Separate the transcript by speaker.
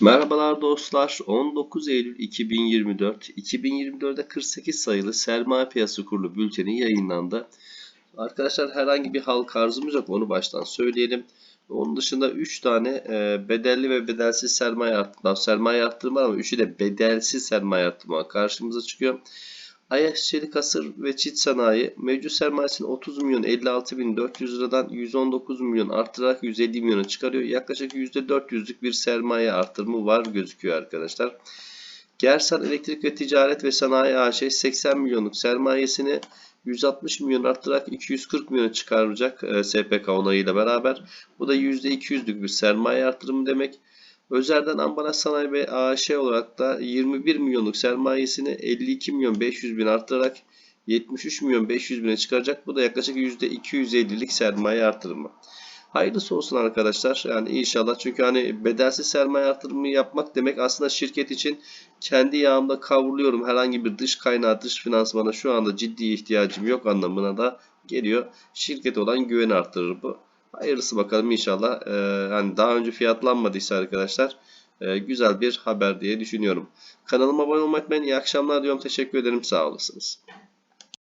Speaker 1: Merhabalar dostlar. 19 Eylül 2024. 2024'de 48 sayılı sermaye piyasası kurulu bülteni yayınlandı. Arkadaşlar herhangi bir halk arzımız yok. Onu baştan söyleyelim. Onun dışında 3 tane e, bedelli ve bedelsiz sermaye arttırma, sermaye arttırma ama 3'ü de bedelsiz sermaye arttırma karşımıza çıkıyor. Ayaş Çelik Asır ve Çit Sanayi mevcut sermayesini 30 milyon 56 bin 400 liradan 119 milyon arttırarak 150 milyona çıkarıyor. Yaklaşık %400'lük bir sermaye artırımı var gözüküyor arkadaşlar. Gersan Elektrik ve Ticaret ve Sanayi AŞ 80 milyonluk sermayesini 160 milyon arttırarak 240 milyona çıkaracak e, SPK onayıyla beraber. Bu da %200'lük bir sermaye artırımı demek. Özer'den Ambalaj Sanayi ve AŞ olarak da 21 milyonluk sermayesini 52 milyon 500 bin arttırarak 73 milyon 500 bine çıkaracak. Bu da yaklaşık %250'lik sermaye artırımı. Hayırlısı olsun arkadaşlar. Yani inşallah çünkü hani bedelsiz sermaye artırımı yapmak demek aslında şirket için kendi yağımda kavruluyorum. Herhangi bir dış kaynağı, dış finansmana şu anda ciddi ihtiyacım yok anlamına da geliyor. Şirkete olan güveni arttırır bu. Hayırlısı bakalım inşallah. Ee, hani daha önce fiyatlanmadıysa arkadaşlar e, güzel bir haber diye düşünüyorum. Kanalıma abone olmayı unutmayın. İyi akşamlar diyorum. Teşekkür ederim. Sağ olasınız.